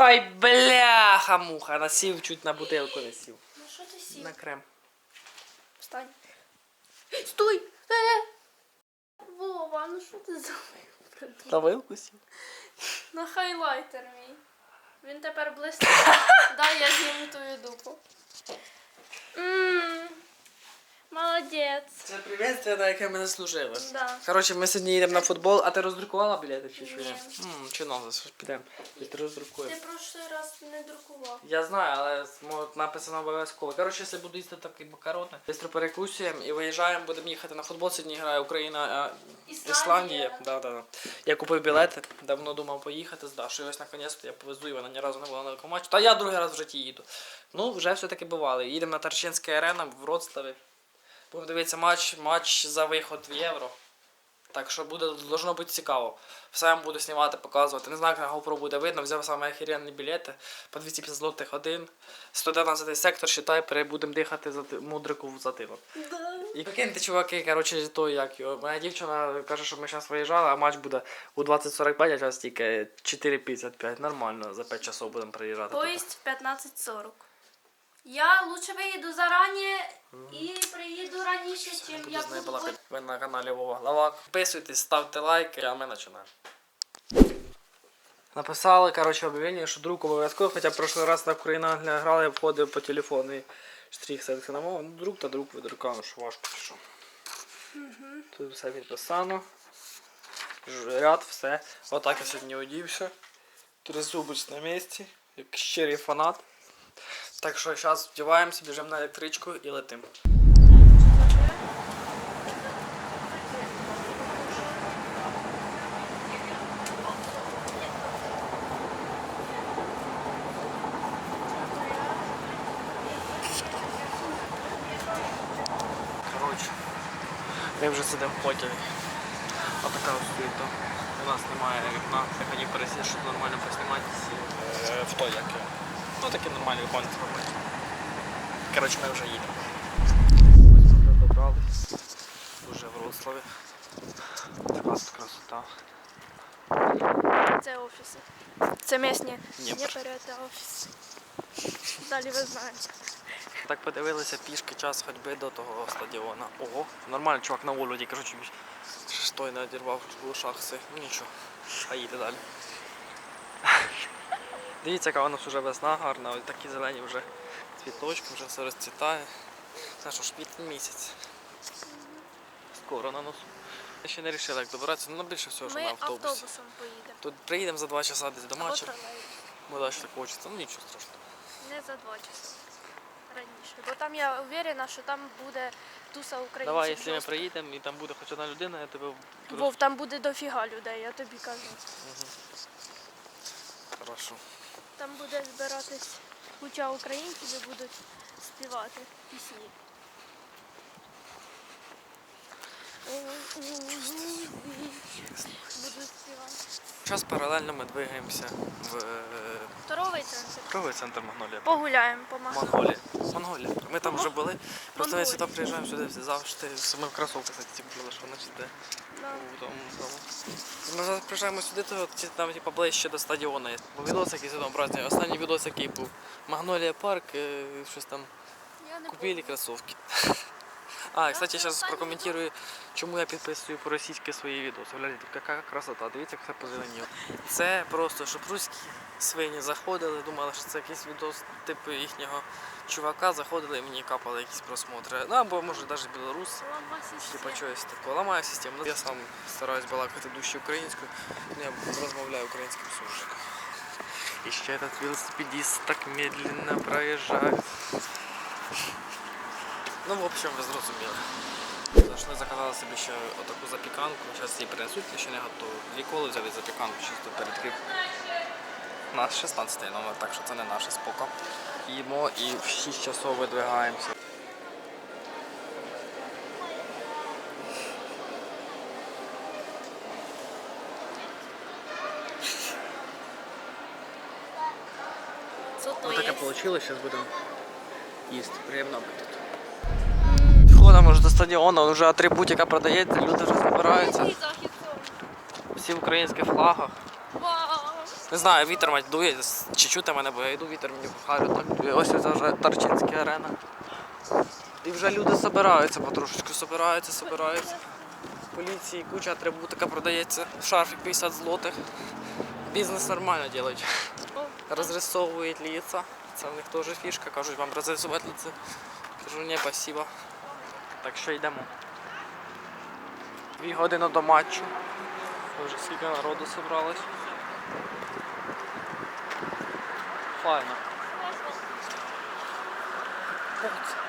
Ай, бляха, муха, насів чуть на бутилку не сів. Ну що ти сів? На крем. Встань. Стой! Е! Вова, ну що ти зробив? На вилку сів. На хайлайтер мій. Він тепер блистить. Дай я зніму твою дупу. Ммм. Молодець. Це привітство, на яке ми заслужили. Да. Коротше, ми сьогодні їдемо на футбол, а ти роздрукувала білети чи що? Ні. Ммм, чи ж підемо. І ти роздрукуємо. Ти прошлий раз не друкував. Я знаю, але мо- написано обов'язково. Коротше, якщо буду їсти такі макарони, швидко перекусуємо і виїжджаємо, будемо їхати на футбол. Сьогодні грає Україна, а Ісландія. Ісландія. Да, да, да. Я купив білети, давно думав поїхати з Дашою. Ось наконець-то я повезу і вона ні разу не була на такому матчі. Та я другий раз в житті їду. Ну, вже все-таки бували. Їдемо на Тарчинська арена в Вроцлаві. Будемо дивитися матч, матч за виход в євро. Так що буде, должно бути цікаво. Все вам буду знімати, показувати. Не знаю, як на GoPro буде видно. Взяв саме охеренні білети по 250 злотих один. 111 сектор, считай, перебудемо дихати за мудрику в затилок. І прикиньте, чуваки, коротше, то як його. Моя дівчина каже, що ми зараз виїжджали, а матч буде у 20.45, а час тільки 4.55. Нормально, за 5 часов будемо приїжджати. Поїзд в 15.40. Я лучше виїду зарані і приїду раніше, чим я Буду балакати. Ви на каналі Вова Главак. Підписуйтесь, ставте лайки, а ми починаємо. Написали, коротше, об'явлення, що друг обов'язково, хоча в прошлий раз на Україна грали, я входив по телефону і штрих все на мову. Ну, друг та друг видрукав, ну що важко чи що. Тут все підписано. Ряд, все. Отак я сьогодні одівся. Тризубич на місці, як щирий фанат. Так що зараз вдіваємося, біжимо на електричку і летимо. Ми вже сидимо в потязі. Отака ось суєта. У нас немає вікна, я хотів пересісти, щоб нормально поснімати е, в той як. Ну такі нормальні конти робити. Коротше, ми вже їдемо. Ось ми вже добрались. Уже в Вроцлаві. Така тут красота. Це офіси. Це місні. Ні. Дніпро це офіс. Далі ви знаєте. Так подивилися пішки час ходьби до того стадіона. Ого, нормально, чувак на володі, кажу, чуть штой не одірвав в ушах все. Ну нічого. А їде далі. Дивіться, яка у нас вже весна гарна, ось такі зелені вже цвіточки, вже все розцвітає. Це що ж квітень місяць. Скоро на носу. Я ще не вирішила, як добиратися, ну більше всього, що Ми на автобусі. автобусом поїдемо. Тут приїдемо за два часа десь до Або матчу, бо далі так хочеться, ну нічого страшного. Не за два часа. Раніше. Бо там я уверена, що там буде туса українців. Давай, якщо ми приїдемо і там буде хоч одна людина, я тебе Вов, там буде дофіга людей, я тобі кажу. Хорошо. Там буде збиратись куча українців і будуть співати пісні. Будуть співати. Зараз паралельно ми двигаємося в е, Торговий центр. торговий центр Магнолія. Погуляємо по магазину. Монголія. Монголія. Ми там вже були. Просто ми Монголія. сюди приїжджаємо сюди всі завжди. Ми в кросовках, ці були, що значить де Да. у тому тому. Ми зараз приїжджаємо сюди, то ці- там типу, ближче до стадіону є. Бо відос якийсь там праздник. Останній відос, який був. Магнолія парк, е, щось там Я не Купили кроссовки. А, кстати, сейчас прокоментирую, чому я підписую по-російськи свої відоси. Гляньте, яка красота, дивіться, як все позеленіло. Це просто, щоб руські свині заходили, думали, що це якийсь відос типу їхнього чувака, заходили і мені капали якісь просмотри. Ну або може навіть білорус. Типа чогось такого. Ламаю систему. Я сам стараюсь балакати душі українською, ну я розмовляю українським суржиком. І ще этот велосипедист так медленно проїжджає. Ну, в общем, ви зрозуміли. Зайшли, заказали собі ще отаку запіканку. Зараз її принесуть, я ще не готовий. Дві коли взяли запіканку, чисто передкрив. У нас 16 номер, так що це не наше споко. Їмо і в 6 часов видвигаємося. Це Ну таке є. вийшло, зараз будемо їсти. Приємно апетиту. Підходимо вже до стадіону, вже атрибутика продається, люди вже збираються. Всі в українських флагах. Не знаю, вітер мать дує, чи чути мене, бо я йду, вітер мені бухарю, так дує. Ось це вже Тарчинська арена. І вже люди збираються потрошечку, збираються, збираються. Поліції куча атрибутика продається. Шарфик 50 злотих. Бізнес нормально роблять. Розрисовують лица. Це в них теж фішка, кажуть вам розрисувати лице. Кажу, ні, спасибо. Так що йдемо. Дві години до матчу. Вже скільки народу зібралось. Файно.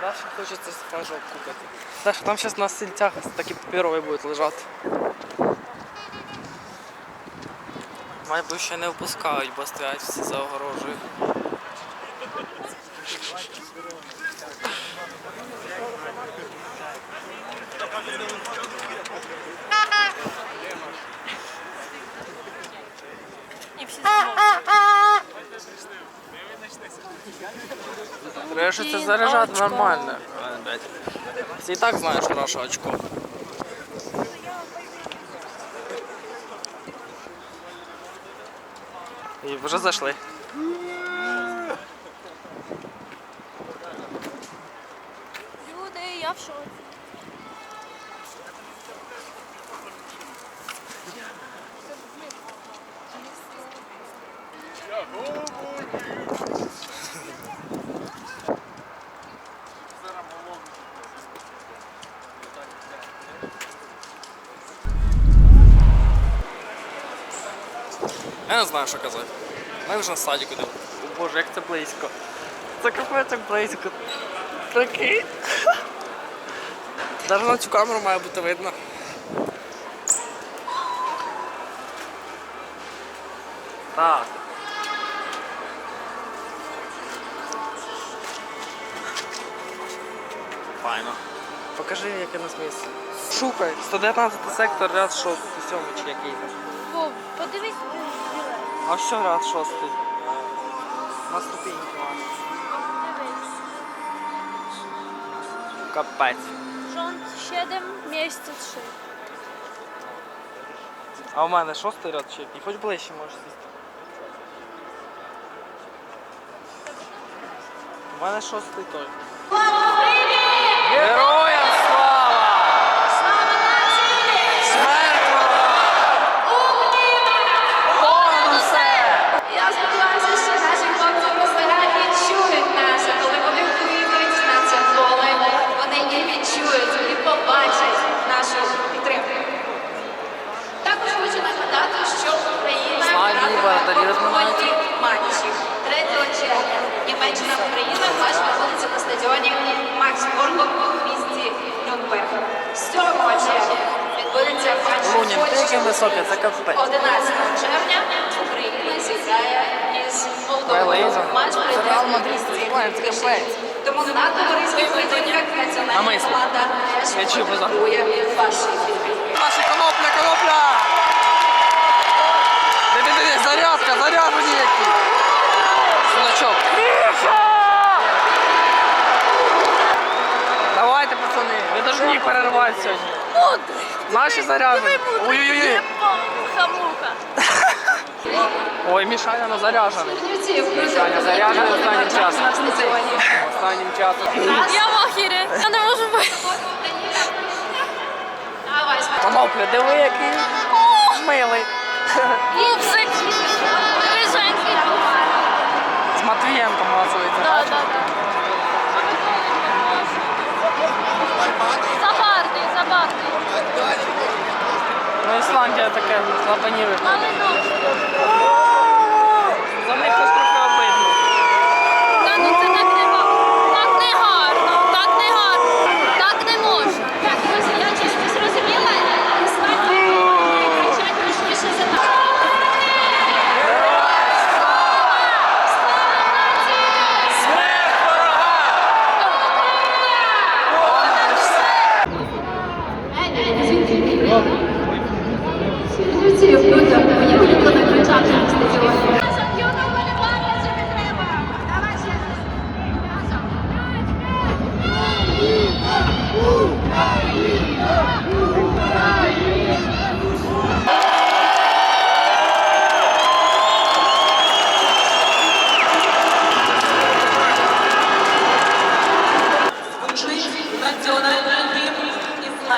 Даша хочеться флажок купити. Даша, там зараз на стільцях такі папірові будуть лежати. Мабуть, ще не впускають, бо стоять всі за огорожею. І всі Треба що це заряджати нормально. Ти і так знаєш, наше очко. І вже зайшли. Люди, я в шоці. Не знаю, що казати. Ми вже на садіку йдемо. О Боже, як це близько. Це капець як близько. Прикинь. Навіть на цю камеру має бути видно. Так. Файно. Покажи, яке у нас місце. Шукай, 119 сектор, ряд 6, 7 чи який. Вов, подивись. А що ряд 6? На ступіньки. Капець. Rząd 7 місяців 3. А у мене шостий ряд чи який? Хоч ближче можеш сісти. У мене шостий той. Який високий, це капець. 11 червня Україна зіграє із Молдовою. Матч прийде Реал в Мадрид, це це капець. Тому на товариських На національна команда потребує вашої підтримки. Наша конопля, конопля! Диви-диви, зарядка, заряджені які! Сулачок. Давайте, пацани, ви повинні перервати сьогодні. Наші заряджені. Ой-ой-ой. Хамуха. Ой, Мішаня на заряджений. Мішаня заряджений останнім часом. Останнім часом. Я в ахірі. Я не можу. Конопля, диви, який милий. Пупсик. Риженький. З Матвієнком голосується. Да, да, да. Ісландія таке лапаніве.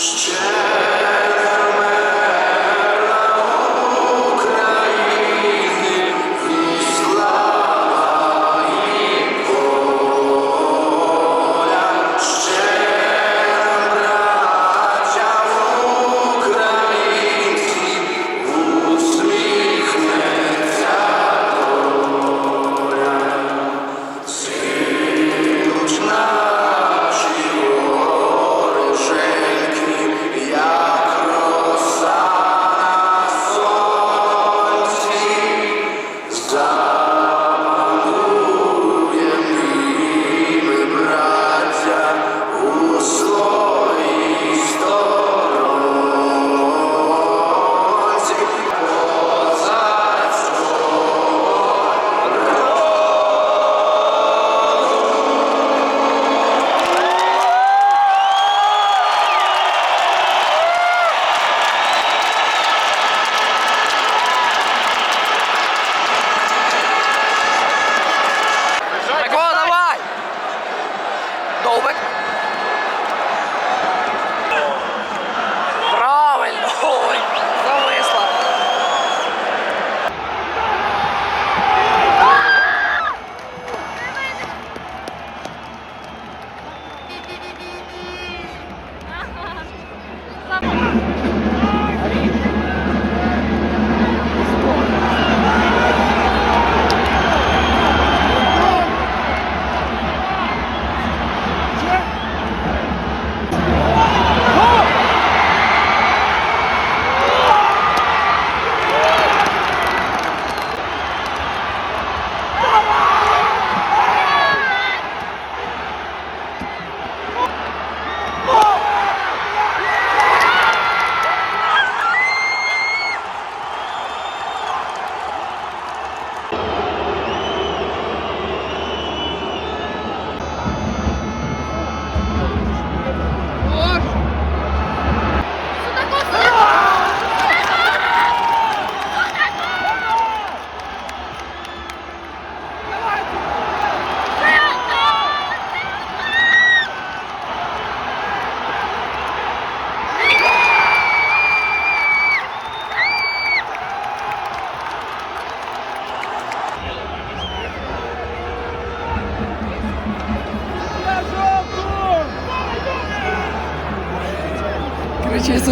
Check.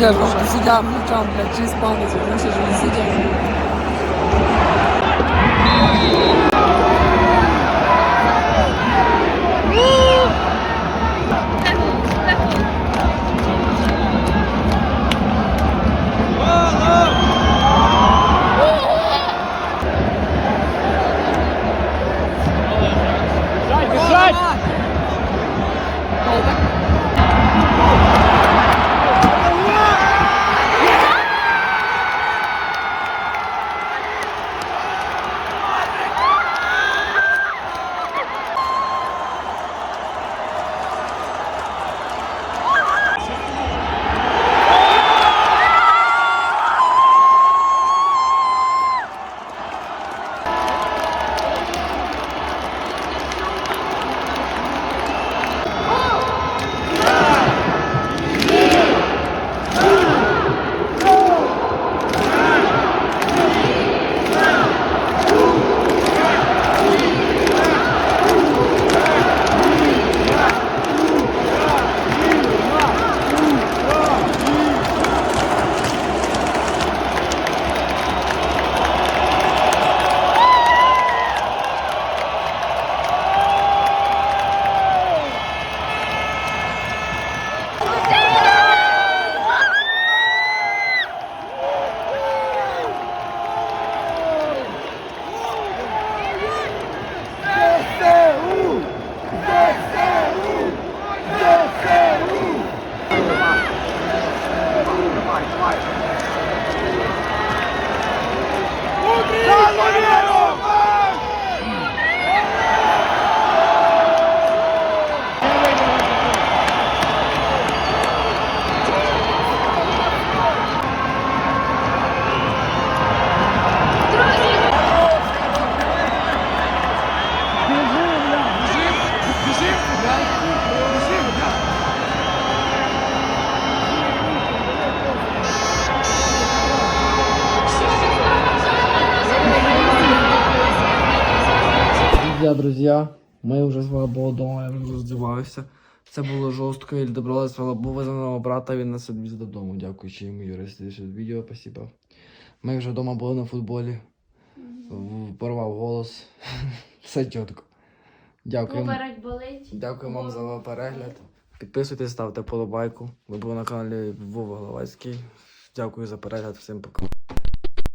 Сидять, вже сидять ночам, блядь, чи спавниться, тому що Друзья, друзья, ми вже слава Богу дома, я вже роздіваюся. Це було жорстко, і Богу, визваного брата, він нас відвіз додому. Дякуючи йому, Юрій, слідче відео, спасибо. Ми вже вдома були на футболі. Порвав голос. Все чітко. Поперек болить. Дякую вам за перегляд. Підписуйтесь, ставте подобайку. Ви були на каналі Вова Головацький. Дякую за перегляд. Всім пока.